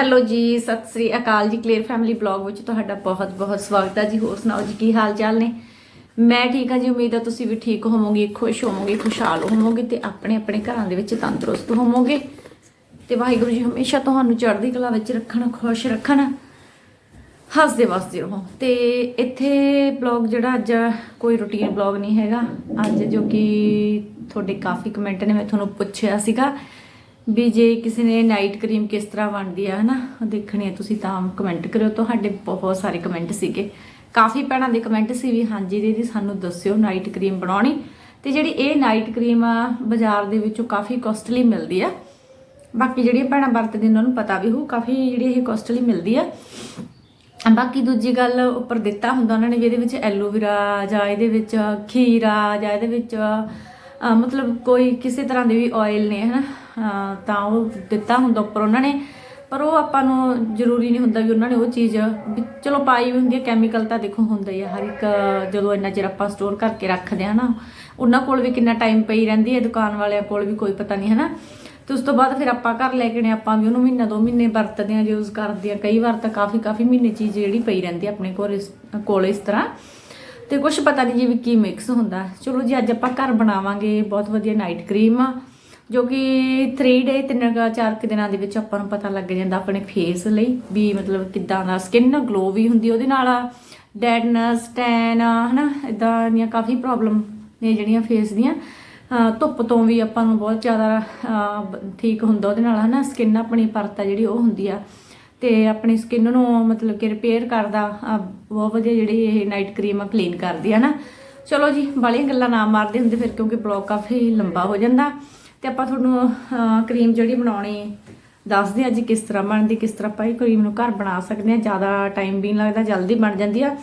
Hello ਜੀ, ਸਤਿ ਸ੍ਰੀ ਅਕਾਲ ਜੀ clear family blog ਵਿੱਚ ਤੁਹਾਡਾ ਬਹੁਤ ਬਹੁਤ ਸਵਾਗਤ ਹੈ ਜੀ। ਹੋਰ ਸੁਣਾਓ ਜੀ, ਕੀ ਹਾਲ ਚਾਲ ਨੇ? ਮੈਂ ਠੀਕ ਹਾਂ ਜੀ, ਉਮੀਦ ਹੈ ਤੁਸੀਂ ਵੀ ਠੀਕ ਹੋਵੋਗੇ, ਖੁਸ਼ ਹੋਵੋਗੇ, ਖੁਸ਼ਹਾਲ ਹੋਵੋਗੇ ਤੇ ਆਪਣੇ ਆਪਣੇ ਘਰਾਂ ਦੇ ਵਿੱਚ ਤੰਦਰੁਸਤ ਹੋਵੋਗੇ। ਤੇ ਵਾਹਿਗੁਰੂ ਜੀ ਹਮੇਸ਼ਾ ਤੁਹਾਨੂੰ ਚੜ੍ਹਦੀ ਕਲਾ ਵਿੱਚ ਰੱਖਣ, ਖੁਸ਼ ਰੱਖਣ, ਹੱਸਦੇ ਵਸਦੇ ਰਹੋ। ਤੇ ਇੱਥੇ ਬਲੌਗ ਜਿਹੜਾ ਅੱਜ ਕੋਈ ਰੁਟੀਨ ਬਲੌਗ ਨਹੀਂ ਹੈਗਾ। ਅੱਜ ਜੋ ਕਿ ਤੁਹਾਡੇ ਕਾਫੀ ਕਮੈਂਟ ਨੇ, ਮੈਂ ਤੁਹਾਨੂੰ ਪੁੱਛਿਆ ਸੀਗਾ ਵੀ ਜੇ ਕਿਸੇ ਨੇ ਨਾਈਟ ਕਰੀਮ ਕਿਸ ਤਰ੍ਹਾਂ ਬਣਦੀ ਆ ਹਨਾ ਉਹ ਦੇਖਣੀ ਆ ਤੁਸੀਂ ਤਾਂ ਕਮੈਂਟ ਕਰਿਓ। ਤੁਹਾਡੇ ਬਹੁਤ ਸਾਰੇ ਕਮੈਂਟ ਸੀਗੇ। ਕਾਫੀ ਭੈਣਾਂ ਦੇ ਕਮੈਂਟ ਸੀ ਵੀ ਹਾਂਜੀ ਦੀਦੀ ਸਾਨੂੰ ਦੱਸਿਓ ਨਾਈਟ ਕਰੀਮ ਬਣਾਉਣੀ। ਤੇ ਜਿਹੜੀ ਇਹ ਨਾਈਟ ਕਰੀਮ ਆ ਬਾਜ਼ਾਰ ਦੇ ਵਿੱਚੋਂ ਕਾਫੀ ਕੋਸਟਲੀ ਮਿਲਦੀ ਆ। ਬਾਕੀ ਜਿਹੜੀਆਂ ਭੈਣਾਂ ਵਰਤਦੀਆਂ ਉਹਨਾਂ ਨੂੰ ਪਤਾ ਵੀ ਹੋ ਕਾਫੀ ਜਿਹੜੀ ਇਹ ਕੋਸਟਲੀ ਮਿਲਦੀ ਆ। ਬਾਕੀ ਦੂਜੀ ਗੱਲ ਉੱਪਰ ਦਿੱਤਾ ਹੁੰਦਾ ਉਹਨਾਂ ਨੇ ਵੀ ਇਹਦੇ ਵਿੱਚ ਐਲੋਵੇਰਾ ਜਾਂ ਇਹਦੇ ਵਿੱਚ ਖੀਰਾ ਜਾਂ ਇਹਦੇ ਵਿੱਚ ਮਤਲਬ ਕੋਈ ਕਿਸੇ ਤਰ੍ਹਾਂ ਦੇ ਵੀ ਆਇਲ ਨੇ ਹਨਾ ਅਹ, ਤਾਂ ਉਹ ਦਿੱਤਾ ਹੁੰਦਾ ਉੱਪਰ ਉਹਨਾਂ ਨੇ। ਪਰ ਉਹ ਆਪਾਂ ਨੂੰ ਜ਼ਰੂਰੀ ਨਹੀਂ ਹੁੰਦਾ ਵੀ ਉਹਨਾਂ ਨੇ ਉਹ ਚੀਜ਼ ਵੀ ਚਲੋ ਪਾਈ ਵੀ ਹੁੰਦੀ ਹੈ ਕੈਮੀਕਲ ਤਾਂ ਦੇਖੋ ਹੁੰਦਾ ਹੀ ਆ। ਹਰ ਇੱਕ ਜਦੋਂ ਇੰਨਾ ਚਿਰ ਆਪਾਂ ਸਟੋਰ ਕਰਕੇ ਰੱਖਦੇ ਆ ਨਾ, ਉਹਨਾਂ ਕੋਲ ਵੀ ਕਿੰਨਾ ਟਾਈਮ ਪਈ ਰਹਿੰਦੀ ਹੈ, ਦੁਕਾਨ ਵਾਲਿਆਂ ਕੋਲ ਵੀ ਕੋਈ ਪਤਾ ਨਹੀਂ, ਹੈ ਨਾ। ਤੇ ਉਸ ਤੋਂ ਬਾਅਦ ਫਿਰ ਆਪਾਂ ਘਰ ਲੈ ਕੇ ਨੇ, ਆਪਾਂ ਵੀ ਉਹਨੂੰ ਮਹੀਨਾ, ਦੋ ਮਹੀਨੇ ਵਰਤਦੇ ਆ ਯੂਜ਼ ਕਰਦੇ ਆ ਕਈ ਵਾਰ ਤਾਂ ਕਾਫੀ ਕਾਫੀ ਮਹੀਨੇ ਚੀਜ਼ ਜਿਹੜੀ ਪਈ ਰਹਿੰਦੀ ਆਪਣੇ ਕੋਲ ਇਸ ਕੋਲ ਇਸ ਤਰ੍ਹਾਂ। ਤੇ ਕੁਝ ਪਤਾ ਨਹੀਂ ਜੀ ਵੀ ਕੀ ਮਿਕਸ ਹੁੰਦਾ। ਚਲੋ ਜੀ, ਅੱਜ ਆਪਾਂ ਘਰ ਬਣਾਵਾਂਗੇ, ਬਹੁਤ ਵਧੀਆ ਨਾਈਟ ਕਰੀਮ ਆ ਜੋ ਕਿ 3 ਡੇ ਤਿੰਨ ਕੁ, ਚਾਰ ਕੁ ਦਿਨਾਂ ਦੇ ਵਿੱਚ ਆਪਾਂ ਨੂੰ ਪਤਾ ਲੱਗ ਜਾਂਦਾ ਆਪਣੇ ਫੇਸ ਲਈ ਵੀ ਮਤਲਬ ਕਿੱਦਾਂ ਦਾ ਸਕਿਨ ਗਲੋ ਵੀ ਹੁੰਦੀ ਉਹਦੇ ਨਾਲ ਡੈਡਨੈਸ ਟੈਨ ਹਨਾ ਇਦਾਂ ਦੀਆਂ ਕਾਫੀ ਪ੍ਰੋਬਲਮ ਨੇ ਜਿਹੜੀਆਂ ਫੇਸ ਦੀਆਂ। ਧੁੱਪ ਤੋਂ ਵੀ ਆਪਾਂ ਨੂੰ ਬਹੁਤ ਜ਼ਿਆਦਾ ਠੀਕ ਹੁੰਦਾ ਉਹਦੇ ਨਾਲ, ਹਨਾ ਸਕਿਨ ਆਪਣੀ ਪਰਤ ਆ ਜਿਹੜੀ ਉਹ ਹੁੰਦੀ ਆ। ਤੇ ਆਪਣੀ ਸਕਿਨ ਨੂੰ ਮਤਲਬ ਕਿ ਰਿਪੇਅਰ ਕਰਦਾ ਬਹੁਤ ਵਧੀਆ ਜਿਹੜੀ ਇਹ ਨਾਈਟ ਕਰੀਮ ਆ ਕਲੀਨ ਕਰਦੀ ਹੈ ਨਾ ਚਲੋ ਜੀ ਬਾਲੀਆਂ ਗੱਲਾਂ ਨਾ ਮਾਰਦੇ ਹੁੰਦੇ ਫਿਰ ਕਿਉਂਕਿ ਬਲੌਗ ਕਾਫੀ ਲੰਬਾ ਹੋ ਜਾਂਦਾ। ਤੇ ਆਪਾਂ ਤੁਹਾਨੂੰ ਕਰੀਮ ਜਿਹੜੀ ਬਣਾਉਣੀ, ਦੱਸਦੇ ਹਾਂ ਅੱਜ ਕਿਸ ਤਰ੍ਹਾਂ ਬਣਦੀ, ਕਿਸ ਤਰ੍ਹਾਂ ਆਪਾਂ ਇਹ ਕਰੀਮ ਨੂੰ ਘਰ ਬਣਾ ਸਕਦੇ ਹਾਂ। ਜ਼ਿਆਦਾ ਟਾਈਮ ਵੀ ਨਹੀਂ ਲੱਗਦਾ, ਜਲਦੀ ਬਣ ਜਾਂਦੀ ਆ।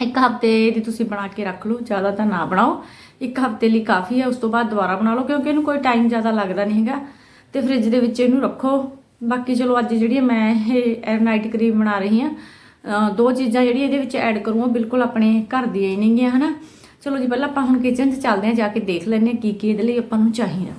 ਇੱਕ ਹਫ਼ਤੇ ਦੀ ਤੁਸੀਂ ਬਣਾ ਕੇ ਰੱਖ ਲਓ, ਜ਼ਿਆਦਾ ਤਾਂ ਨਾ ਬਣਾਓ। ਇੱਕ ਹਫ਼ਤੇ ਲਈ ਕਾਫੀ ਹੈ ਉਸ ਤੋਂ ਬਾਅਦ ਦੁਬਾਰਾ ਬਣਾ ਲਓ, ਕਿਉਂਕਿ ਇਹਨੂੰ ਕੋਈ ਟਾਈਮ ਜ਼ਿਆਦਾ ਲੱਗਦਾ ਨਹੀਂ ਹੈਗਾ। ਤੇ ਫ੍ਰਿਜ ਦੇ ਵਿੱਚ ਇਹਨੂੰ ਰੱਖੋ। ਬਾਕੀ ਚਲੋ ਅੱਜ ਜਿਹੜੀ ਮੈਂ ਇਹ ਨਾਈਟ ਕਰੀਮ ਬਣਾ ਰਹੀ ਹਾਂ ਦੋ ਚੀਜ਼ਾਂ ਜਿਹੜੀਆਂ ਇਹਦੇ ਵਿੱਚ ਐਡ ਕਰੂੰ ਬਿਲਕੁਲ ਆਪਣੇ ਘਰ ਦੀਆਂ ਹੀ ਨੇਗੀਆਂ, ਹਨਾ? ਚਲੋ ਜੀ, ਪਹਿਲਾਂ ਆਪਾਂ ਹੁਣ ਕਿਚਨ 'ਚ ਚੱਲਦੇ ਹਾਂ, ਜਾ ਕੇ ਦੇਖ ਲੈਂਦੇ ਹਾਂ ਕੀ ਕੀ ਇਹਦੇ ਲਈ ਆਪਾਂ ਨੂੰ ਚਾਹੀਦਾ।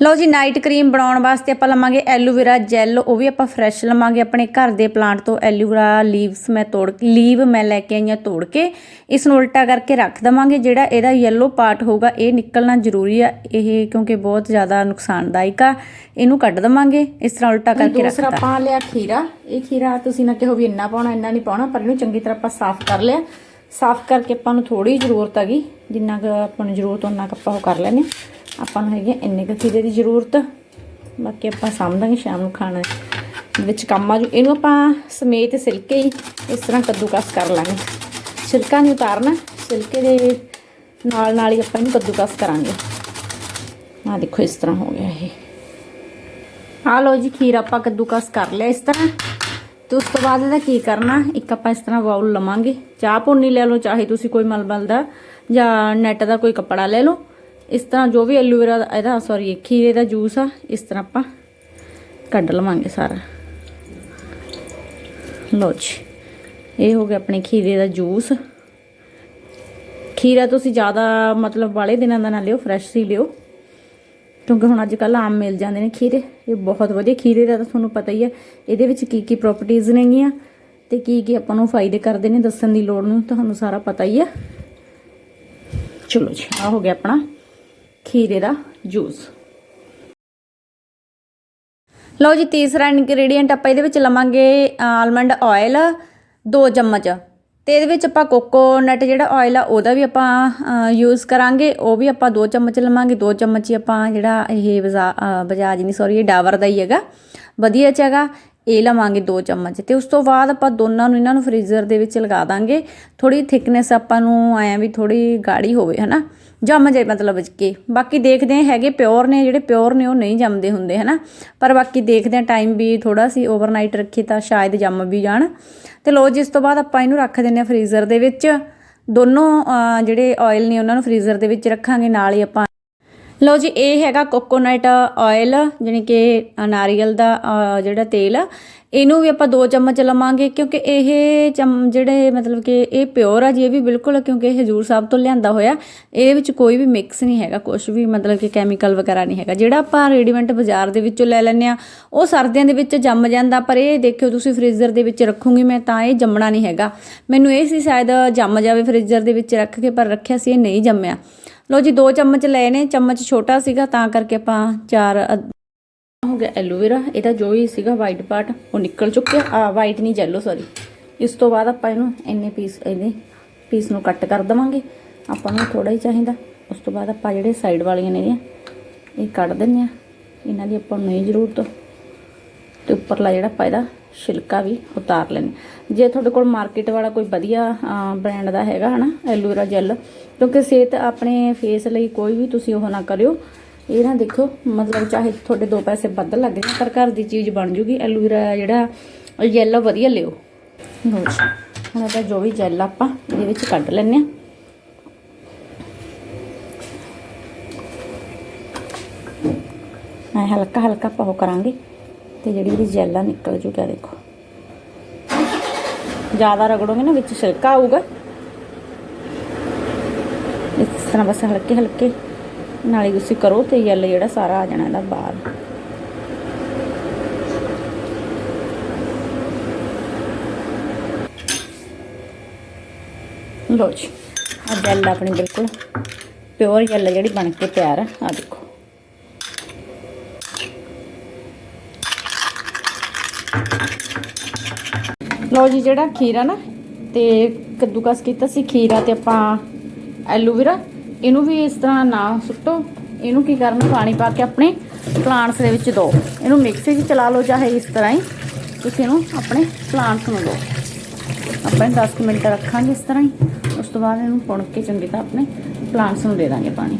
ਲਓ ਜੀ ਨਾਈਟ ਕਰੀਮ ਬਣਾਉਣ ਵਾਸਤੇ ਆਪਾਂ ਲਵਾਂਗੇ ਐਲੋਵੇਰਾ ਜੈਲ ਉਹ ਵੀ ਆਪਾਂ ਫਰੈਸ਼ ਲਵਾਂਗੇ ਆਪਣੇ ਘਰ ਦੇ ਪਲਾਂਟ ਤੋਂ ਐਲੋਵੇਰਾ ਲੀਵਸ ਮੈਂ ਤੋੜ ਲੀਵ ਮੈਂ ਲੈ ਕੇ ਆਈਆਂ ਤੋੜ ਕੇ ਇਸ ਨੂੰ ਉਲਟਾ ਕਰਕੇ ਰੱਖ ਦਵਾਂਗੇ ਜਿਹੜਾ ਇਹਦਾ ਯੈਲੋ ਪਾਰਟ ਹੋਊਗਾ ਇਹ ਨਿਕਲਣਾ ਜ਼ਰੂਰੀ ਆ ਇਹ ਕਿਉਂਕਿ ਬਹੁਤ ਜ਼ਿਆਦਾ ਨੁਕਸਾਨਦਾਇਕ ਆ ਇਹਨੂੰ ਕੱਢ ਦਵਾਂਗੇ ਇਸ ਤਰ੍ਹਾਂ ਉਲਟਾ ਕਰਕੇ ਰੱਖਦਾ ਦੂਸਰਾ ਪਾ ਲਿਆ ਖੀਰਾ ਇਹ ਖੀਰਾ ਤੁਸੀਂ ਨਾ ਕਹੋ ਵੀ ਇੰਨਾ ਪਾਉਣਾ ਇੰਨਾ ਨਹੀਂ ਪਾਉਣਾ ਪਰ ਇਹਨੂੰ ਚੰਗੀ ਤਰ੍ਹਾਂ ਆਪਾਂ ਸਾਫ਼ ਕਰ ਲਿਆ ਸਾਫ਼ ਕਰਕੇ ਆਪਾਂ ਨੂੰ ਥੋੜੀ ਜ਼ਰੂਰਤ ਹੈਗੀ ਜਿੰਨਾ ਕੁ ਆਪਾਂ ਨੂੰ ਜ਼ਰੂਰਤ ਉਹਨਾਂ ਕੁ ਆਪਾਂ ਉਹ ਕਰ ਲੈਨੇ ਆਪਾਂ ਨੂੰ ਹੈਗੇ ਆ ਇੰਨੇ ਕੁ ਖੀਰੇ ਦੀ ਜ਼ਰੂਰਤ। ਬਾਕੀ ਆਪਾਂ ਸਾਂਭਾਂਗੇ ਸ਼ਾਮ ਨੂੰ ਖਾਣਾ ਵਿੱਚ ਕੰਮ ਆ ਜੂ ਇਹਨੂੰ ਆਪਾਂ ਸਮੇਤ ਸਿਲਕੇ ਹੀ ਇਸ ਤਰ੍ਹਾਂ ਕੱਦੂਕਸ ਕਰ ਲਾਂਗੇ। ਛਿਲਕਾ ਨਹੀਂ ਉਤਾਰਨਾ ਛਿਲਕੇ ਦੇ ਨਾਲ ਨਾਲ ਹੀ ਆਪਾਂ ਇਹਨੂੰ ਕੱਦੂਕਸ ਕਰਾਂਗੇ। ਆ ਦੇਖੋ ਇਸ ਤਰ੍ਹਾਂ ਹੋ ਗਿਆ ਇਹ। ਆ ਲਓ ਜੀ, ਖੀਰ ਆਪਾਂ ਕੱਦੂਕਸ ਕਰ ਲਿਆ ਇਸ ਤਰ੍ਹਾਂ। ਤੇ ਉਸ ਤੋਂ ਬਾਅਦ ਇਹਦਾ ਕੀ ਕਰਨਾ? ਇੱਕ ਆਪਾਂ ਇਸ ਤਰ੍ਹਾਂ ਬਾਉਲ ਲਵਾਂਗੇ। ਚਾਹ ਪੋਨੀ ਲੈ ਲਓ, ਚਾਹੇ ਤੁਸੀਂ ਕੋਈ ਮਲਮਲ ਦਾ ਜਾਂ ਨੈਟ ਦਾ ਕੋਈ ਕੱਪੜਾ ਲੈ ਲਓ। ਇਸ ਤਰ੍ਹਾਂ ਜੋ ਵੀ ਐਲੋਵੇਰਾ ਦਾ, ਇਹਦਾ ਸੌਰੀ ਖੀਰੇ ਦਾ ਜੂਸ ਆ, ਇਸ ਤਰ੍ਹਾਂ ਆਪਾਂ ਕੱਢ ਲਵਾਂਗੇ ਸਾਰਾ। ਲਓ ਜੀ, ਇਹ ਹੋ ਗਿਆ ਆਪਣੇ ਖੀਰੇ ਦਾ ਜੂਸ ਖੀਰਾ ਤੁਸੀਂ ਜ਼ਿਆਦਾ ਮਤਲਬ ਵਾਲੇ ਦਿਨਾਂ ਦਾ ਨਾ ਲਿਓ ਫਰੈਸ਼ ਹੀ ਲਿਓ। ਕਿਉਂਕਿ ਹੁਣ ਅੱਜ ਕੱਲ ਆਮ ਮਿਲ ਜਾਂਦੇ ਨੇ ਖੀਰੇ। ਇਹ ਬਹੁਤ ਵਧੀਆ ਖੀਰੇ ਦਾ ਤਾਂ ਤੁਹਾਨੂੰ ਪਤਾ ਹੀ ਹੈ ਇਹਦੇ ਵਿੱਚ ਕੀ ਕੀ ਪ੍ਰੋਪਰਟੀਆਂ ਨੇਗੀਆਂ ਤੇ ਕੀ ਕੀ ਆਪਾਂ ਨੂੰ ਫਾਇਦੇ ਕਰਦੇ ਨੇ ਦੱਸਣ ਦੀ ਲੋੜ ਨੂੰ, ਤੁਹਾਨੂੰ ਸਾਰਾ ਪਤਾ ਹੀ ਹੈ ਚਲੋ ਜੀ ਆ ਹੋ ਗਿਆ ਆਪਣਾ। ਖੀਰੇ ਦਾ ਜੂਸ। ਲਓ ਜੀ, ਤੀਸਰਾ ਇਨਗਰੀਡੀਅੰਟ ਆਪਾਂ ਇਹਦੇ ਵਿੱਚ ਲਵਾਂਗੇ ਆਲਮੰਡ ਆਇਲ 2 ਚਮਚ। ਤੇ ਇਹਦੇ ਵਿੱਚ ਆਪਾਂ ਕੋਕੋਨਟ ਜਿਹੜਾ ਆਇਲ ਆ, ਉਹਦਾ ਵੀ ਆਪਾਂ ਯੂਜ਼ ਕਰਾਂਗੇ। ਉਹ ਵੀ ਆਪਾਂ 2 ਚਮਚ ਲਵਾਂਗੇ। 2 ਚਮਚ ਹੀ ਆਪਾਂ ਜਿਹੜਾ ਇਹ ਬਜਾ- ਬਜਾਜ ਨਹੀਂ ਸੌਰੀ ਇਹ ਡਾਵਰ ਦਾ ਹੀ ਹੈਗਾ। ਵਧੀਆ ਚ ਹੈਗਾ। ਇਹ ਲਵਾਂਗੇ 2 ਚਮਚ। ਤੇ ਉਸ ਤੋਂ ਬਾਅਦ ਆਪਾਂ ਦੋਨਾਂ ਨੂੰ ਇਹਨਾਂ ਨੂੰ ਫ੍ਰੀਜ਼ਰ ਦੇ ਵਿੱਚ ਲਗਾ ਦਾਂਗੇ। ਥੋੜੀ ਥਿਕਨੈਸ ਆਪਾਂ ਨੂੰ ਆਇਆ ਵੀ ਥੋੜੀ ਗਾੜੀ ਹੋਵੇ, ਹਨਾ? ਜੰਮ ਜਾਏ ਮਤਲਬ ਕਿ। ਬਾਕੀ ਦੇਖਦੇ ਹਾਂ ਹੈਗੇ ਪਿਓਰ ਨੇ, ਜਿਹੜੇ ਪਿਓਰ ਨੇ ਉਹ ਨਹੀਂ ਜੰਮਦੇ ਹੁੰਦੇ, ਹਨਾ। ਪਰ ਬਾਕੀ ਦੇਖਦੇ ਹਾਂ ਟਾਈਮ ਵੀ ਥੋੜਾ ਸੀ ਓਵਰਨਾਈਟ ਰੱਖੀ ਤਾਂ ਸ਼ਾਇਦ ਜੰਮ ਵੀ ਜਾਣ। ਤੇ ਲੋ ਜਿਸ ਤੋਂ ਬਾਅਦ ਆਪਾਂ ਇਹਨੂੰ ਰੱਖ ਦਿੰਦੇ ਹਾਂ ਫ੍ਰੀਜ਼ਰ ਦੇ ਵਿੱਚ। ਦੋਨੋਂ ਜਿਹੜੇ ਆਇਲ ਨੇ ਉਹਨਾਂ ਨੂੰ ਫ੍ਰੀਜ਼ਰ ਦੇ ਵਿੱਚ ਰੱਖਾਂਗੇ, ਨਾਲ ਹੀ ਆਪਾਂ ਲਓ ਜੀ, ਇਹ ਹੈਗਾ ਕੋਕੋਨਟ ਆਇਲ ਜਾਣੀ ਕਿ ਨਾਰੀਅਲ ਦਾ ਜਿਹੜਾ ਤੇਲ। ਆ ਇਹਨੂੰ ਵੀ ਆਪਾਂ 2 ਚਮਚ ਲਵਾਂਗੇ, ਕਿਉਂਕਿ ਇਹ ਚਮ, ਜਿਹੜੇ, ਮਤਲਬ ਕਿ ਇਹ ਪਿਓਰ ਆ ਜੀ, ਇਹ ਵੀ ਬਿਲਕੁਲ, ਕਿਉਂਕਿ ਇਹ ਹਜੂਰ ਸਾਹਿਬ ਤੋਂ ਲਿਆਂਦਾ ਹੋਇਆ। ਇਹਦੇ ਵਿੱਚ ਕੋਈ ਵੀ ਮਿਕਸ ਨਹੀਂ ਹੈਗਾ ਕੁਝ ਵੀ, ਮਤਲਬ ਕਿ ਕੈਮੀਕਲ ਵਗੈਰਾ ਨਹੀਂ ਹੈਗਾ। ਜਿਹੜਾ ਆਪਾਂ ਰੈਡੀਮੈਂਟ ਬਾਜ਼ਾਰ ਦੇ ਵਿੱਚੋਂ ਲੈ ਲੈਂਦੇ ਆ ਉਹ ਸਰਦੀਆਂ ਦੇ ਵਿੱਚ ਜੰਮ ਜਾਂਦਾ, ਪਰ ਇਹ ਦੇਖਿਓ ਤੁਸੀਂ ਫ੍ਰੀਜ਼ਰ ਦੇ ਵਿੱਚ ਰੱਖੂਗੀ ਮੈਂ, ਤਾਂ ਇਹ ਜੰਮਣਾ ਨਹੀਂ ਹੈਗਾ। ਮੈਨੂੰ ਇਹ ਸੀ ਸ਼ਾਇਦ ਜੰਮ ਜਾਵੇ ਫ੍ਰੀਜ਼ਰ ਦੇ ਵਿੱਚ ਰੱਖ ਕੇ, ਪਰ ਰੱਖਿਆ ਸੀ, ਇਹ ਨਹੀਂ ਜੰਮਿਆ। ਲਓ ਜੀ 2 ਚਮਚ ਲਏ ਨੇ, ਚਮਚ ਛੋਟਾ ਸੀਗਾ, ਤਾਂ ਕਰਕੇ ਆਪਾਂ ਚਾਰ ਹੋ ਗਿਆ ਐਲੋਵੇਰਾ, ਇਹਦਾ ਜੋ ਵੀ ਸੀਗਾ ਵਾਈਟ ਪਾਰਟ ਉਹ ਨਿਕਲ ਚੁੱਕਿਆ। ਆ ਵਾਈਟ ਨਹੀਂ ਜੈਲੋ ਸੌਰੀ ਇਸ ਤੋਂ ਬਾਅਦ ਆਪਾਂ ਇਹਨੂੰ ਇੰਨੇ ਪੀਸ ਇਹਦੇ ਪੀਸ ਨੂੰ ਕੱਟ ਕਰ ਦਵਾਂਗੇ। ਆਪਾਂ ਨੂੰ ਥੋੜਾ ਹੀ ਚਾਹੀਦਾ। ਉਸ ਤੋਂ ਬਾਅਦ ਆਪਾਂ ਜਿਹੜੇ ਸਾਈਡ ਵਾਲੀਆਂ ਨੇ ਇਹ ਕੱਢ ਦਿੰਨੇ ਆ ਇਹਨਾਂ ਦੀ ਆਪਾਂ ਨੂੰ ਨਹੀਂ ਜ਼ਰੂਰਤ, ਤੇ ਉੱਪਰਲਾ ਜਿਹੜਾ ਆਪਾਂ ਇਹਦਾ ਛਿਲਕਾ ਵੀ ਉਤਾਰ ਲੈਣੇ ਜੇ ਤੁਹਾਡੇ ਕੋਲ ਮਾਰਕੀਟ ਵਾਲਾ ਕੋਈ ਵਧੀਆ ਬ੍ਰਾਂਡ ਦਾ ਹੈਗਾ ਹਨਾ, ਐਲੋਵੇਰਾ ਜੈਲ ਕਿਉਂਕਿ ਸਿਹਤ ਆਪਣੇ ਫੇਸ ਲਈ ਕੋਈ ਵੀ ਤੁਸੀਂ ਉਹ ਨਾ ਕਰਿਓ। ਇਹ ਨਾ ਦੇਖੋ, ਮਤਲਬ ਚਾਹੇ ਤੁਹਾਡੇ ਦੋ ਪੈਸੇ ਵੱਧ ਲੱਗ ਜਾਣ, ਪਰ ਘਰ ਦੀ ਚੀਜ਼ ਬਣ ਜੂਗੀ, ਐਲੋਵੇਰਾ ਜਿਹੜਾ ਜੈਲ ਵਧੀਆ ਲਿਓ। ਲਓ ਜੀ, ਹੁਣ ਇਹਦਾ ਜੋ ਵੀ ਜੈਲ ਆਪਾਂ ਇਹਦੇ ਵਿੱਚ ਕੱਢ ਲੈਣੇ ਆ ਮੈਂ ਹਲਕਾ ਹਲਕਾ ਪਾਉ ਕਰਾਂਗੇ। ਤੇ ਜਿਹੜੀ ਇਹਦੀ ਜੈਲ ਨਿਕਲ ਜੂਗਾ, ਦੇਖੋ। ਜ਼ਿਆਦਾ ਰਗੜੋਗੇ ਨਾ, ਵਿੱਚ ਛਿਲਕਾ ਆਊਗਾ। ਇਸ ਤਰ੍ਹਾਂ ਬਸ ਹਲਕੇ ਹਲਕੇ, ਨਾਲ ਹੀ ਤੁਸੀਂ ਕਰੋ ਤੇ ਜੈਲ ਜਿਹੜਾ ਸਾਰਾ ਆ ਜਾਣਾ ਇਹਦਾ ਬਾਹਰ ਲੋ ਜੀ ਆ ਜੈਲ ਆਪਣੀ ਬਿਲਕੁਲ ਪਿਓਰ ਜੈਲ ਜਿਹੜੀ ਬਣ ਕੇ ਤਿਆਰ ਆ ਆ ਦੇਖੋ। ਲਓ ਜੀ ਜਿਹੜਾ ਖੀਰਾ ਨਾ, ਤੇ ਕੱਦੂਕਸ ਕੀਤਾ ਸੀ ਖੀਰਾ ਤੇ ਆਪਾਂ ਐਲੋਵੇਰਾ। ਇਹਨੂੰ ਵੀ ਇਸ ਤਰ੍ਹਾਂ ਨਾ ਸੁੱਟੋ। ਇਹਨੂੰ ਕੀ ਕਰਨਾ, ਪਾਣੀ ਪਾ ਕੇ ਆਪਣੇ ਪਲਾਂਟਸ ਦੇ ਵਿੱਚ ਦਿਓ ਇਹਨੂੰ ਮਿਕਸੀ 'ਚ ਚਲਾ ਲਓ, ਚਾਹੇ ਇਸ ਤਰ੍ਹਾਂ ਹੀ। ਤੁਸੀਂ ਇਹਨੂੰ ਆਪਣੇ ਪਲਾਂਟਸ ਨੂੰ ਦਿਓ ਆਪਾਂ ਇਹਨੂੰ 10 ਕੁ ਮਿੰਟ ਰੱਖਾਂਗੇ ਇਸ ਤਰ੍ਹਾਂ ਹੀ। ਉਸ ਤੋਂ ਬਾਅਦ ਇਹਨੂੰ ਪੁਣ ਕੇ ਚੰਗੀ ਤਰ੍ਹਾਂ ਆਪਣੇ ਪਲਾਂਟਸ ਨੂੰ ਦੇ ਦਾਂਗੇ ਪਾਣੀ।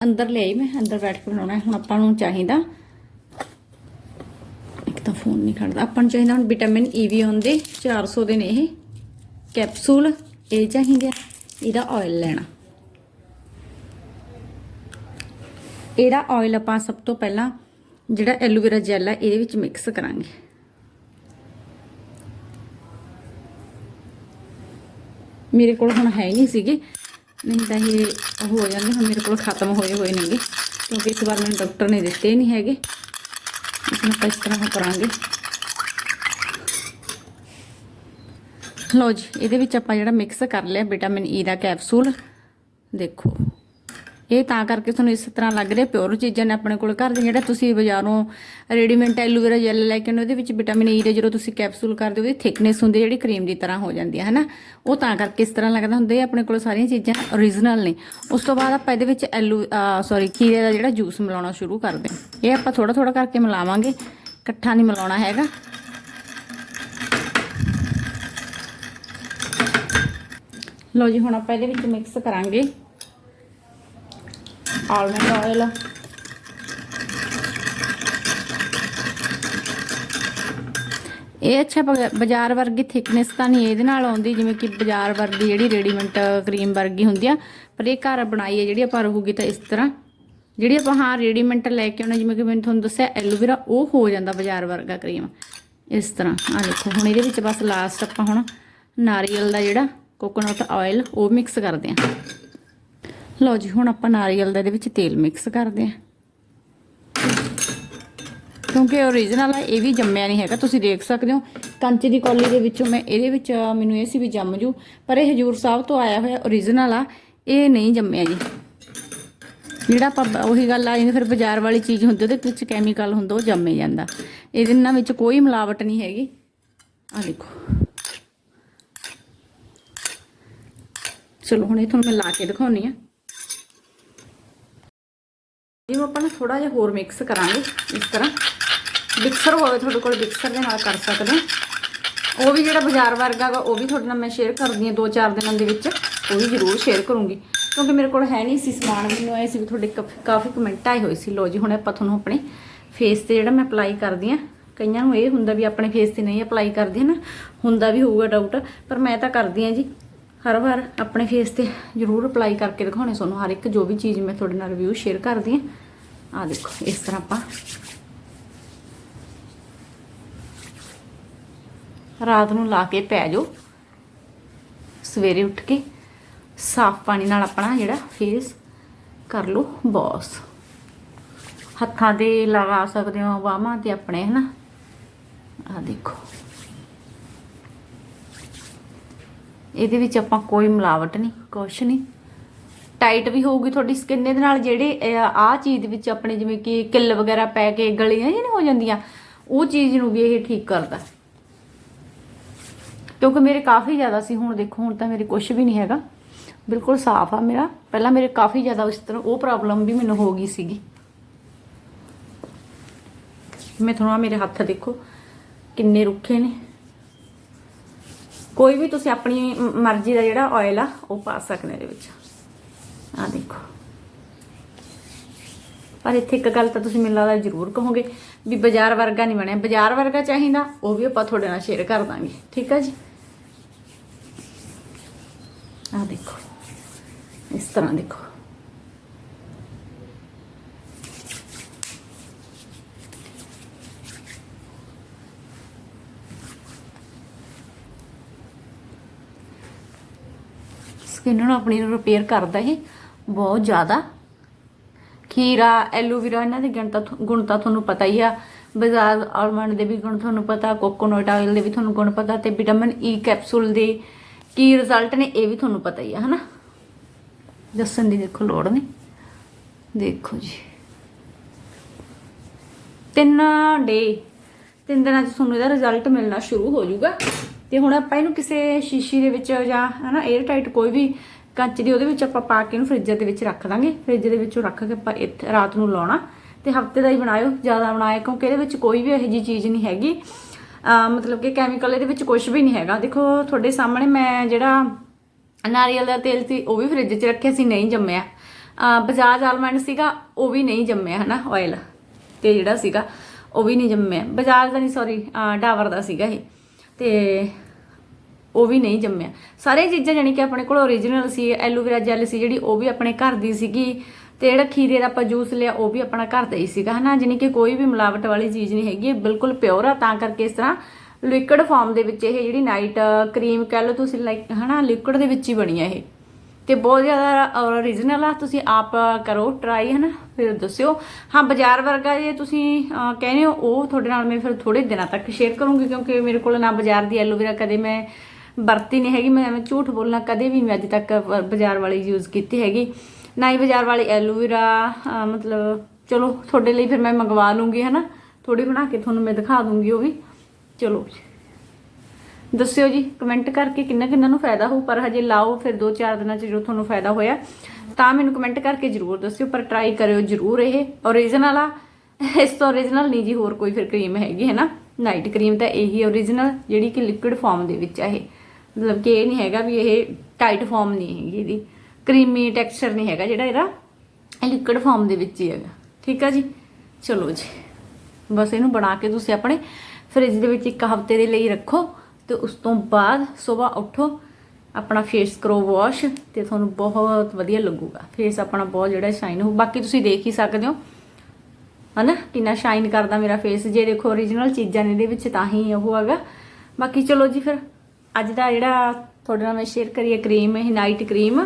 ਅੰਦਰ ਲਿਆਈ ਮੈਂ, ਅੰਦਰ ਬੈਠ ਕੇ ਬਣਾਉਣਾ ਹੁਣ ਆਪਾਂ ਨੂੰ ਚਾਹੀਦਾ ਫੋਨ ਨਹੀਂ ਖੜਦਾ। ਆਪਾਂ ਨੂੰ ਚਾਹੀਦਾ ਹੁਣ ਵਿਟਾਮਿਨ ਈ e ਵੀ ਆਉਂਦੇ 400 ਦੇ ਨੇ ਇਹ। ਕੈਪਸੂਲ ਇਹ ਚਾਹੀਦੇ ਆ। ਇਹਦਾ ਆਇਲ ਲੈਣਾ। ਇਹਦਾ ਆਇਲ ਆਪਾਂ ਸਭ ਤੋਂ ਪਹਿਲਾਂ ਜਿਹੜਾ ਐਲੋਵੇਰਾ ਜੈਲ ਆ, ਇਹਦੇ ਵਿੱਚ ਮਿਕਸ ਕਰਾਂਗੇ। ਮੇਰੇ ਕੋਲ ਹੁਣ ਹੈ ਨਹੀਂ ਸੀਗੇ। ਨਹੀਂ ਤਾਂ ਇਹ ਹੋ ਜਾਂਦੇ, ਹੁਣ ਮੇਰੇ ਕੋਲ ਖਤਮ ਹੋਏ ਹੋਏ ਨੇਗੇ। ਕਿਉਂਕਿ ਇਸ ਵਾਰ ਮੈਨੂੰ ਡਾਕਟਰ ਨੇ ਦਿੱਤੇ ਨਹੀਂ ਹੈਗੇ। ਇਸ ਨੂੰ ਆਪਾਂ ਇਸ ਤਰ੍ਹਾਂ ਕਰਾਂਗੇ। ਲਓ ਜੀ, ਇਹਦੇ ਵਿੱਚ ਆਪਾਂ ਜਿਹੜਾ ਮਿਕਸ ਕਰ ਲਿਆ ਵਿਟਾਮਿਨ ਈ e ਦਾ ਕੈਪਸੂਲ ਦੇਖੋ। ਇਹ ਤਾਂ ਕਰਕੇ ਤੁਹਾਨੂੰ ਇਸ ਤਰ੍ਹਾਂ ਲੱਗ ਰਿਹਾ ਪਿਓਰ ਚੀਜ਼ਾਂ ਨੇ ਆਪਣੇ ਕੋਲ। ਘਰ ਦੇ ਜਿਹੜਾ ਤੁਸੀਂ ਬਾਜ਼ਾਰੋਂ ਰੈਡੀਮੇਡ ਐਲੂਵੇਰਾ ਜੈਲ ਲੈ ਕੇ ਆਉਂਦੇ, ਉਹਦੇ ਵਿੱਚ ਵਿਟਾਮਿਨ ਈ e ਦੇ ਜਦੋਂ ਤੁਸੀਂ ਕੈਪਸੂਲ ਕਰਦੇ, ਉਹਦੀ ਥਿਕਨੈਸ ਹੁੰਦੀ ਜਿਹੜੀ ਕਰੀਮ ਦੀ ਤਰ੍ਹਾਂ ਹੋ ਜਾਂਦੀ ਹੈ, ਹਨਾ? ਉਹ ਤਾਂ ਕਰਕੇ ਇਸ ਤਰ੍ਹਾਂ ਲੱਗਦਾ ਹੁੰਦਾ, ਇਹ ਆਪਣੇ ਕੋਲ ਸਾਰੀਆਂ ਚੀਜ਼ਾਂ ਓਰੀਜਨਲ ਨੇ। ਉਸ ਤੋਂ ਬਾਅਦ ਆਪਾਂ ਇਹਦੇ ਵਿੱਚ ਐਲੂ ਸੌਰੀ ਖੀਰੇ ਦਾ ਜਿਹੜਾ ਜੂਸ ਮਿਲਾਉਣਾ ਸ਼ੁਰੂ ਕਰਦੇ ਇਹ ਆਪਾਂ ਥੋੜਾ ਥੋੜਾ ਕਰਕੇ ਮਿਲਾਵਾਂਗੇ, ਇਕੱਠਾ ਨਹੀਂ ਮਿਲਾਉਣਾ ਹੈਗਾ। ਲਓ ਜੀ, ਹੁਣ ਆਪਾਂ ਇਹਦੇ ਵਿੱਚ ਮਿਕਸ ਕਰਾਂਗੇ। ਆਲਮੰਡ ਆਇਲ ਇਹ ਅੱਛਾ ਬਾਜ਼ਾਰ ਵਰਗੀ ਥਿਕਨੈਸ ਤਾਂ ਨਹੀਂ ਇਹਦੇ ਨਾਲ ਆਉਂਦੀ, ਜਿਵੇਂ ਕਿ ਬਾਜ਼ਾਰ ਵਰਗੀ ਜਿਹੜੀ ਰੈਡੀਮੈਂਟ ਕਰੀਮ ਵਰਗੀ ਹੁੰਦੀ ਆ, ਪਰ ਇਹ ਘਰ ਬਣਾਈ ਹੈ ਜਿਹੜੀ ਆਪਾਂ ਰਹੂਗੀ ਤਾਂ ਇਸ ਤਰ੍ਹਾਂ। ਜਿਹੜੀ ਆਪਾਂ ਹਾਂ ਰੈਡੀਮੈਂਟ ਲੈ ਕੇ ਆਉਣਾ, ਜਿਵੇਂ ਕਿ ਮੈਨੂੰ ਤੁਹਾਨੂੰ ਦੱਸਿਆ, ਐਲੋਵੇਰਾ, ਉਹ ਹੋ ਜਾਂਦਾ ਬਾਜ਼ਾਰ ਵਰਗਾ ਕਰੀਮ ਇਸ ਤਰ੍ਹਾਂ ਆ ਦੇਖੋ, ਹੁਣ ਇਹਦੇ ਵਿੱਚ ਬਸ ਲਾਸਟ ਆਪਾਂ ਹੁਣ ਨਾਰੀਅਲ ਦਾ ਜਿਹੜਾ ਕੋਕੋਨਟ ਆਇਲ ਉਹ ਮਿਕਸ ਕਰਦੇ ਹਾਂ ਲਓ ਜੀ, ਹੁਣ ਆਪਾਂ ਨਾਰੀਅਲ ਦਾ ਇਹਦੇ ਵਿੱਚ ਤੇਲ ਮਿਕਸ ਕਰਦੇ ਹਾਂ। ਕਿਉਂਕਿ ਓਰੀਜਨਲ ਆ, ਇਹ ਵੀ ਜੰਮਿਆ ਨਹੀਂ ਹੈਗਾ। ਤੁਸੀਂ ਦੇਖ ਸਕਦੇ ਹੋ, ਕੰਚ ਦੀ ਕੌਲੀ ਦੇ ਵਿੱਚੋਂ ਮੈਂ ਇਹਦੇ ਵਿੱਚ ਮੈਨੂੰ ਇਹ ਸੀ ਵੀ ਜੰਮ ਜੂ। ਪਰ ਇਹ ਹਜੂਰ ਸਾਹਿਬ ਤੋਂ ਆਇਆ ਹੋਇਆ ਓਰੀਜਨਲ ਆ, ਇਹ ਨਹੀਂ ਜੰਮਿਆ ਜੀ। ਜਿਹੜਾ ਆਪਾਂ ਉਹੀ ਗੱਲ ਆ ਜਿਵੇਂ ਫਿਰ ਬਾਜ਼ਾਰ ਵਾਲੀ ਚੀਜ਼ ਹੁੰਦੀ, ਉਹਦੇ ਵਿੱਚ ਕੈਮੀਕਲ ਹੁੰਦਾ, ਉਹ ਜੰਮੇ ਜਾਂਦਾ। ਇਹਦੇ ਨਾਲ ਵਿੱਚ ਕੋਈ ਮਿਲਾਵਟ ਨਹੀਂ ਹੈਗੀ। ਆ ਦੇਖੋ। ਚਲੋ, ਹੁਣ ਇਹ ਤੁਹਾਨੂੰ ਮੈਂ ਲਾ ਕੇ ਦਿਖਾਉਣੀ ਆ ਜਿਵੇਂ ਆਪਾਂ ਨਾ ਥੋੜਾ ਜਿਹਾ ਹੋਰ ਮਿਕਸ ਕਰਾਂਗੇ, ਇਸ ਤਰ੍ਹਾਂ। ਮਿਕਸਰ ਹੋਵੇ ਤੁਹਾਡੇ ਕੋਲ ਮਿਕਸਰ ਦੇ ਨਾਲ ਕਰ ਸਕਦੇ ਹੋ। ਉਹ ਵੀ ਜਿਹੜਾ ਬਾਜ਼ਾਰ ਵਰਗਾ ਗਾ, ਉਹ ਵੀ ਤੁਹਾਡੇ ਨਾਲ ਮੈਂ ਸ਼ੇਅਰ ਕਰਦੀ ਹਾਂ ਦੋ ਚਾਰ ਦਿਨਾਂ ਦੇ ਵਿੱਚ। ਉਹ ਵੀ ਜ਼ਰੂਰ ਸ਼ੇਅਰ ਕਰੂੰਗੀ। ਕਿਉਂਕਿ ਮੇਰੇ ਕੋਲ ਹੈ ਨਹੀਂ ਸੀ ਸਮਾਨ, ਮੈਨੂੰ ਆਏ ਸੀ ਵੀ ਤੁਹਾਡੇ ਕਾਫੀ- ਕਾਫੀ ਕਮੈਂਟ ਆਏ ਹੋਏ ਸੀ। ਲੋ ਜੀ, ਹੁਣ ਆਪਾਂ ਤੁਹਾਨੂੰ ਆਪਣੇ ਫੇਸ ਤੇ ਜਿਹੜਾ ਮੈਂ ਅਪਲਾਈ ਕਰਦੀ ਆ ਕਈਆਂ ਨੂੰ ਇਹ ਹੁੰਦਾ ਵੀ ਆਪਣੇ ਫੇਸ ਤੇ ਨਹੀਂ ਅਪਲਾਈ ਕਰਦੇ, ਹਨ? ਹੁੰਦਾ ਵੀ ਹੋਊਗਾ ਡਾਊਟ ਪਰ ਮੈਂ ਤਾਂ ਕਰਦੀ ਆ ਜੀ। ਹਰ ਵਾਰ ਆਪਣੇ ਫੇਸ ਤੇ ਜ਼ਰੂਰ ਅਪਲਾਈ ਕਰਕੇ ਦਿਖਾਉਣੇ। ਤੁਹਾਨੂੰ ਹਰ ਇੱਕ ਜੋ ਵੀ ਚੀਜ਼ ਮੈਂ ਤੁਹਾਡੇ ਨਾਲ ਰਿਵਿਊ ਸ਼ੇਅਰ ਕਰਦੀ ਹਾਂ। ਆ ਦੇਖੋ ਇਸ ਤਰ੍ਹਾਂ ਆਪਾਂ ਰਾਤ ਨੂੰ ਲਾ ਕੇ ਪੈ ਜਾਓ ਸਵੇਰੇ ਉੱਠ ਕੇ ਸਾਫ਼ ਪਾਣੀ ਨਾਲ ਆਪਣਾ ਜਿਹੜਾ ਫੇਸ ਕਰ ਲਓ ਬੌਸ ਹੱਥਾਂ ਤੇ ਲਗਾ ਸਕਦੇ ਹੋ ਬਾਹਾਂ ਤੇ ਆਪਣੇ ਹਨਾ ਆ ਦੇਖੋ ਇਹਦੇ ਵਿੱਚ ਆਪਾਂ ਕੋਈ ਮਿਲਾਵਟ ਨਹੀਂ ਕੁਛ ਨਹੀਂ ਟਾਈਟ ਵੀ ਹੋਊਗੀ ਤੁਹਾਡੀ ਸਕਿਨ ਦੇ ਨਾਲ ਜਿਹੜੇ ਆ ਚੀਜ਼ ਦੇ ਵਿੱਚ ਆਪਣੇ ਜਿਵੇਂ ਕਿ ਕਿੱਲ ਵਗੈਰਾ ਪੈ ਕੇ ਗਲੀਆਂ ਜਿਹੀ ਹੋ ਜਾਂਦੀਆਂ, ਉਹ ਚੀਜ਼ ਨੂੰ ਵੀ ਇਹ ਠੀਕ ਕਰਦਾ। ਕਿਉਂਕਿ ਮੇਰੇ ਕਾਫੀ ਜ਼ਿਆਦਾ ਸੀ, ਹੁਣ ਦੇਖੋ, ਹੁਣ ਤਾਂ ਮੇਰੇ ਕੁਝ ਵੀ ਨਹੀਂ ਹੈਗਾ। ਬਿਲਕੁਲ ਸਾਫ਼ ਆ ਮੇਰਾ। ਪਹਿਲਾਂ ਮੇਰੇ ਕਾਫੀ ਜ਼ਿਆਦਾ ਉਸ ਤਰ੍ਹਾਂ, ਉਹ ਪ੍ਰੋਬਲਮ ਵੀ ਮੈਨੂੰ ਹੋ ਗਈ ਸੀਗੀ। ਮੈਂ ਤੁਹਾਨੂੰ ਮੇਰੇ ਹੱਥ ਦੇਖੋ, ਕਿੰਨੇ ਰੁੱਖੇ ਨੇ। ਕੋਈ ਵੀ ਤੁਸੀਂ ਆਪਣੀ ਮਰਜ਼ੀ ਦਾ ਜਿਹੜਾ ਆਇਲ ਆ, ਉਹ ਪਾ ਸਕਦੇ ਇਹਦੇ ਵਿੱਚ। ਆ ਦੇਖੋ। ਪਰ ਇੱਥੇ ਇੱਕ ਗੱਲ ਤਾਂ ਤੁਸੀਂ ਮੈਨੂੰ ਲੱਗਦਾ ਜ਼ਰੂਰ ਕਹੋਗੇ ਵੀ ਬਾਜ਼ਾਰ ਵਰਗਾ ਨਹੀਂ ਬਣਿਆ। ਬਾਜ਼ਾਰ ਵਰਗਾ ਚਾਹੀਦਾ, ਉਹ ਵੀ ਆਪਾਂ ਤੁਹਾਡੇ ਨਾਲ ਸ਼ੇਅਰ ਕਰ ਦਾਂਗੇ। ਠੀਕ ਆ ਜੀ? ਆ ਦੇਖੋ। ਇਸ ਤਰ੍ਹਾਂ ਦੇਖੋ। ਸਕਿਨ ਨੂੰ ਆਪਣੀ ਨੂੰ ਰਿਪੇਅਰ ਕਰਦਾ ਇਹ। ਬਹੁਤ ਜ਼ਿਆਦਾ। ਖੀਰਾ, ਐਲੋਵੇਰਾ, ਇਹਨਾਂ ਦੇ ਗੁਣ ਤਾਂ ਗੁਣ ਤਾਂ ਤੁਹਾਨੂੰ ਪਤਾ ਹੀ ਆ। ਬਜ਼ਾਰ ਆਲਮੰਡ ਦੇ ਵੀ ਗੁਣ ਤੁਹਾਨੂੰ ਪਤਾ, ਕੋਕੋਨਟ ਆਇਲ ਦੇ ਵੀ ਤੁਹਾਨੂੰ ਗੁਣ ਪਤਾ ਤੇ ਵਿਟਾਮਿਨ ਈ ਕੈਪਸੂਲ ਦੇ ਕੀ ਰਿਜ਼ਲਟ ਨੇ, ਇਹ ਵੀ ਤੁਹਾਨੂੰ ਪਤਾ ਹੀ ਆ, ਹਨਾ? ਦੱਸਣ ਦੀ ਦੇਖੋ ਲੋੜ ਨਹੀਂ। ਦੇਖੋ ਜੀ। ਤਿੰਨ ਡੇ। ਤਿੰਨ ਦਿਨਾਂ 'ਚ ਤੁਹਾਨੂੰ ਇਹਦਾ ਰਿਜ਼ਲਟ ਮਿਲਣਾ ਸ਼ੁਰੂ ਹੋ ਜਾਊਗਾ ਤੇ ਹੁਣ ਆਪਾਂ ਇਹਨੂੰ ਕਿਸੇ ਸ਼ੀਸ਼ੀ ਦੇ ਵਿੱਚ ਜਾਂ, ਹਨਾ 에ਅਰ ਟਾਈਟ ਕੋਈ ਵੀ ਕੱਚ ਦੀ ਉਹਦੇ ਵਿੱਚ ਆਪਾਂ ਪਾ ਕੇ ਇਹਨੂੰ ਫ੍ਰਿਜ ਦੇ ਵਿੱਚ ਰੱਖ ਦਾਂਗੇ। ਫ੍ਰਿਜ ਦੇ ਵਿੱਚੋਂ ਰੱਖ ਕੇ ਆਪਾਂ ਇੱਥੇ ਰਾਤ ਨੂੰ ਲਾਉਣਾ ਤੇ ਹਫ਼ਤੇ ਦਾ ਹੀ ਬਣਾਇਓ, ਜ਼ਿਆਦਾ ਬਣਾਇਆ ਕਿਉਂਕਿ ਇਹਦੇ ਵਿੱਚ ਕੋਈ ਵੀ ਇਹੋ ਜਿਹੀ ਚੀਜ਼ ਨਹੀਂ ਹੈਗੀ। ਮਤਲਬ ਕਿ ਕੈਮੀਕਲ ਇਹਦੇ ਵਿੱਚ ਕੁਝ ਵੀ ਨਹੀਂ ਹੈਗਾ। ਦੇਖੋ, ਤੁਹਾਡੇ ਸਾਹਮਣੇ ਮੈਂ ਜਿਹੜਾ ਨਾਰੀਅਲ ਦਾ ਤੇਲ ਸੀ, ਉਹ ਵੀ ਫ੍ਰਿਜ 'ਚ ਰੱਖਿਆ ਸੀ, ਨਹੀਂ ਜੰਮਿਆ। ਬਜਾਜ ਆਲਮੰਡ ਸੀਗਾ, ਉਹ ਵੀ ਨਹੀਂ ਜੰਮਿਆ, ਹਨਾ ਆਇਲ ਤੇ ਜਿਹੜਾ ਸੀਗਾ, ਉਹ ਵੀ ਨਹੀਂ ਜੰਮਿਆ। ਬਜਾਜ ਦਾ ਨਹੀਂ ਸੌਰੀ ਡਾਵਰ ਦਾ ਸੀਗਾ ਇਹ। ਤੇ ਉਹ ਵੀ ਨਹੀਂ ਜੰਮਿਆ। ਸਾਰੇ ਚੀਜ਼ਾਂ ਜਾਨੀ ਕਿ ਆਪਣੇ ਕੋਲ ਓਰੀਜਨਲ ਸੀ ਐਲੋਵੇਰਾ ਜੈਲ ਸੀ ਜਿਹੜੀ ਉਹ ਵੀ ਆਪਣੇ ਘਰ ਦੀ ਸੀਗੀ ਤੇ ਜਿਹੜਾ ਖੀਰੇ ਦਾ ਆਪਾਂ ਜੂਸ ਲਿਆ ਉਹ ਵੀ ਆਪਣਾ ਘਰ ਦਾ ਹੀ ਸੀਗਾ ਹਨਾ? ਜਾਨੀ ਕਿ ਕੋਈ ਵੀ ਮਿਲਾਵਟ ਵਾਲੀ ਚੀਜ਼ ਨਹੀਂ ਹੈਗੀ ਬਿਲਕੁਲ ਪਿਓਰ ਆ ਤਾਂ ਕਰਕੇ ਇਸ ਤਰ੍ਹਾਂ ਲਿਕੁਇਡ ਫਾਰਮ ਦੇ ਵਿੱਚ ਇਹ ਜਿਹੜੀ ਨਾਈਟ ਕਰੀਮ ਕਹਿ ਲਓ ਤੁਸੀਂ ਲਾਈਕ ਹਨਾ ਲਿਕੁਇਡ ਦੇ ਵਿੱਚ ਹੀ ਬਣੀ ਆ ਇਹ। ਤੇ ਬਹੁਤ ਜ਼ਿਆਦਾ ਓਰੀਜਨਲ ਆ ਤੁਸੀਂ ਆਪ ਕਰੋ ਟਰਾਈ ਹਨਾ? ਫਿਰ ਦੱਸਿਓ। ਹਾਂ ਬਾਜ਼ਾਰ ਵਰਗਾ ਜੇ ਤੁਸੀਂ ਅਹ, ਕਹਿੰਦੇ ਹੋ ਉਹ ਤੁਹਾਡੇ ਨਾਲ ਮੈਂ ਫਿਰ ਥੋੜੇ ਦਿਨਾਂ ਤੱਕ ਸ਼ੇਅਰ ਕਰੂੰਗੀ ਕਿਉਂਕਿ ਮੇਰੇ ਕੋਲ ਨਾ ਬਾਜ਼ਾਰ ਦੀ ਐਲੋਵੇਰਾ ਕਦੇ ਮੈਂ ਵਰਤੀ ਨਹੀਂ ਹੈਗੀ, ਮੈਂ ਐਵੇਂ ਝੂਠ ਬੋਲਣਾ ਕਦੇ ਵੀ ਮੈਂ ਅੱਜ ਤੱਕ ਬਾਜ਼ਾਰ ਵਾਲੀ ਯੂਜ਼ ਕੀਤੀ ਹੈਗੀ। ਨਾ ਹੀ ਬਾਜ਼ਾਰ ਵਾਲੀ ਐਲੋਵੇਰਾ ਮਤਲਬ ਚਲੋ ਤੁਹਾਡੇ ਲਈ ਫਿਰ ਮੈਂ ਮੰਗਵਾ ਲੂੰਗੀ, ਹਨਾ? ਥੋੜੀ ਬਣਾ ਕੇ ਤੁਹਾਨੂੰ ਮੈਂ ਦਿਖਾ ਦੂੰਗੀ ਉਹ ਵੀ। ਚਲੋ ਦੱਸਿਓ ਜੀ ਕਮੈਂਟ ਕਰਕੇ ਕਿੰਨਾ ਕਿੰਨਾ ਨੂੰ ਫਾਇਦਾ ਹੋਊ, ਪਰ ਹਜੇ ਲਾਓ ਫਿਰ 2-4 ਦਿਨਾਂ ਚ ਜੋ ਤੁਹਾਨੂੰ ਫਾਇਦਾ ਹੋਇਆ, ਤਾਂ ਮੈਨੂੰ ਕਮੈਂਟ ਕਰਕੇ ਜਰੂਰ ਦੱਸਿਓ, ਪਰ ਟਰਾਈ ਕਰਿਓ ਜਰੂਰ ਇਹ। ਓਰੀਜਨਲ ਆ। ਇਸ ਤੋਂ ਓਰੀਜਨਲ ਨਹੀਂ ਜੀ, ਹੋਰ ਕੋਈ ਫਿਰ ਕਰੀਮ ਹੈਗੀ ਹੈ ਨਾ ਨਾਈਟ ਕਰੀਮ ਤਾਂ ਇਹੀ ਓਰੀਜਨਲ ਜਿਹੜੀ ਕਿ ਲਿਕੁਇਡ ਫਾਰਮ ਦੇ ਵਿੱਚ ਆ ਇਹ। ਮਤਲਬ ਕਿ ਇਹ ਨਹੀਂ ਹੈਗਾ ਵੀ ਇਹ ਟਾਈਟ ਫਾਰਮ ਨਹੀਂ ਹੈਗੀ ਇਹਦੀ। ਕਰੀਮੀ ਟੈਕਸਚਰ ਨਹੀਂ ਹੈਗਾ ਜਿਹੜਾ ਇਹਦਾ। ਇਹ ਲਿਕੁਇਡ ਫਾਰਮ ਦੇ ਵਿੱਚ ਹੀ ਹੈਗਾ। ਠੀਕ ਆ ਜੀ? ਚਲੋ ਜੀ। ਬਸ ਇਹਨੂੰ ਬਣਾ ਕੇ ਤੁਸੀਂ ਆਪਣੇ ਫ੍ਰਿਜ ਦੇ ਵਿੱਚ ਇੱਕ ਹਫ਼ਤੇ ਦੇ ਲਈ ਰੱਖੋ ਤੇ ਉਸ ਤੋਂ ਬਾਅਦ ਸਵੇਰ ਉੱਠੋ, ਆਪਣਾ ਫੇਸ ਕਰੋ ਵਾਸ਼ ਤੇ ਤੁਹਾਨੂੰ ਬਹੁਤ ਵਧੀਆ ਲੱਗੂਗਾ। ਫੇਸ ਆਪਣਾ ਬਹੁਤ ਜਿਹੜਾ ਸ਼ਾਈਨ ਹੋ ਬਾਕੀ ਤੁਸੀਂ ਦੇਖ ਹੀ ਸਕਦੇ ਹੋ। ਹਨਾ? ਕਿੰਨਾ ਸ਼ਾਈਨ ਕਰਦਾ ਮੇਰਾ ਫੇਸ ਜੇ ਦੇਖੋ origignal ਚੀਜ਼ਾਂ ਨੇ ਇਹਦੇ ਵਿੱਚ ਤਾਂ ਹੀ ਉਹ ਹੈਗਾ। ਬਾਕੀ ਚਲੋ ਜੀ ਫਿਰ। ਅੱਜ ਦਾ ਜਿਹੜਾ ਤੁਹਾਡੇ ਨਾਲ ਮੈਂ ਸ਼ੇਅਰ ਕਰੀਏ ਕਰੀਮ ਇਹ ਨਾਈਟ ਕਰੀਮ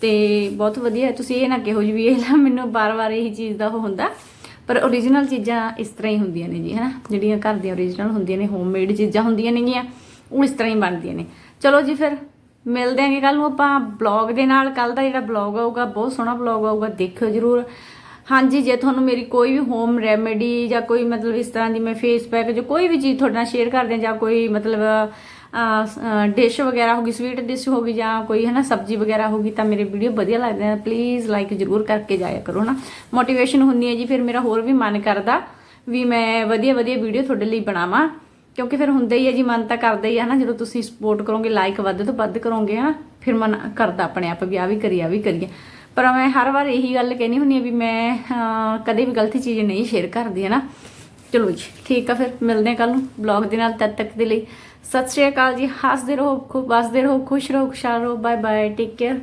ਤੇ ਬਹੁਤ ਵਧੀਆ ਤੁਸੀਂ ਇਹ ਨਾ ਕਿਹੋ ਜੀ ਵੀ ਇਹ ਨਾ ਮੈਨੂੰ ਬਾਰ-ਬਾਰ ਇਹੀ ਚੀਜ਼ ਦਾ ਉਹ ਹੁੰਦਾ। ਪਰ origignal ਚੀਜ਼ਾਂ ਇਸ ਤਰ੍ਹਾਂ ਹੀ ਹੁੰਦੀਆਂ ਨੇ ਜੀ, ਹਨਾ? ਜਿਹੜੀਆਂ ਘਰ ਦੀਆਂ origignal ਹੁੰਦੀਆਂ ਨੇ ਹੋਮਮੇਡ ਚੀਜ਼ਾਂ ਹੁੰਦੀਆਂ ਨੇਗੀਆਂ, ਉਹ ਇਸ ਤਰ੍ਹਾਂ ਹੀ ਬਣਦੀਆਂ ਨੇ। ਚਲੋ ਜੀ ਫਿਰ, ਮਿਲਦੇ ਆਂਗੇ ਕੱਲ ਨੂੰ ਆਪਾਂ ਬਲੌਗ ਦੇ ਨਾਲ। ਕੱਲ ਦਾ ਜਿਹੜਾ ਬਲੌਗ ਆਊਗਾ, ਬਹੁਤ ਸੋਹਣਾ ਬਲੌਗ ਆਊਗਾ, ਦੇਖਿਓ ਜਰੂਰ। ਹਾਂਜੀ, ਜੇ ਤੁਹਾਨੂੰ ਮੇਰੀ ਕੋਈ ਵੀ ਹੋਮ ਰੈਮੇਡੀ ਜਾਂ ਕੋਈ ਮਤਲਬ ਇਸ ਤਰ੍ਹਾਂ ਦੀ ਮੈਂ ਫੇਸ ਪੈਕ ਜੋ ਕੋਈ ਵੀ ਚੀਜ਼ ਤੁਹਾਡੇ ਨਾਲ ਸ਼ੇਅਰ ਕਰਦੇ ਹਾਂ ਜਾਂ ਕੋਈ ਮਤਲਬ ਡਿਸ਼ ਵਗੈਰਾ ਹੋ ਗਈ ਸਵੀਟ ਡਿਸ਼ ਹੋ ਗਈ ਜਾਂ ਕੋਈ ਹੈ ਨਾ ਸਬਜ਼ੀ ਵਗੈਰਾ ਹੋ ਗਈ, ਤਾਂ ਮੇਰੇ ਵੀਡੀਓ ਵਧੀਆ ਲੱਗਦੇ ਆ। ਪਲੀਜ਼ ਲਾਈਕ ਜਰੂਰ ਕਰਕੇ ਜਾਇਆ ਕਰੋ ਨਾ ਮੋਟੀਵੇਸ਼ਨ ਹੁੰਦੀ ਹੈ ਜੀ, ਫਿਰ ਮੇਰਾ ਹੋਰ ਵੀ ਮਨ ਕਰਦਾ ਵੀ ਮੈਂ ਵਧੀਆ ਵਧੀਆ ਵੀਡੀਓ ਤੁਹਾਡੇ ਲਈ ਬਣਾਵਾਂ। ਕਿਉਂਕਿ ਫਿਰ ਹੁੰਦਾ ਹੀ ਹੈ ਜੀ, ਮਨ ਤਾਂ ਕਰਦਾ ਹੀ ਹੈ ਨਾ ਜਦੋਂ ਤੁਸੀਂ ਸਪੋਰਟ ਕਰੋਗੇ ਲਾਈਕ ਵੱਧ ਤੋਂ ਵੱਧ ਕਰੋਗੇ, ਹਨਾ, ਫਿਰ ਮਨ ਕਰਦਾ ਆਪਣੇ ਆਪ ਵੀ ਆ ਵੀ ਕਰੀਏ ਆ ਵੀ ਕਰੀਏ। ਪਰ ਮੈਂ ਹਰ ਵਾਰ ਇਹੀ ਗੱਲ ਕਹਿਣੀ ਹੁੰਦੀ ਹੈ ਵੀ ਮੈਂ ਕਦੇ ਵੀ ਗਲਤੀ ਚੀਜ਼ ਨਹੀਂ ਸ਼ੇਅਰ ਕਰਦੀ ਹੈ ਨਾ ਚਲੋ ਜੀ, ਠੀਕ ਆ ਫਿਰ, ਮਿਲਦੇ ਹਾਂ ਕੱਲ ਨੂੰ ਬਲੌਗ ਦੇ ਨਾਲ ਤਦ ਤੱਕ ਦੇ ਲਈ। ਸਤਿ ਸ਼੍ਰੀ ਅਕਾਲ ਜੀ। ਹੱਸਦੇ ਰਹੋ ਖੂਬ ਹੱਸਦੇ ਰਹੋ, ਖੁਸ਼ ਰਹੋ, ਖੁਸ਼ਹਾਲ ਰਹੋ। Bye bye take care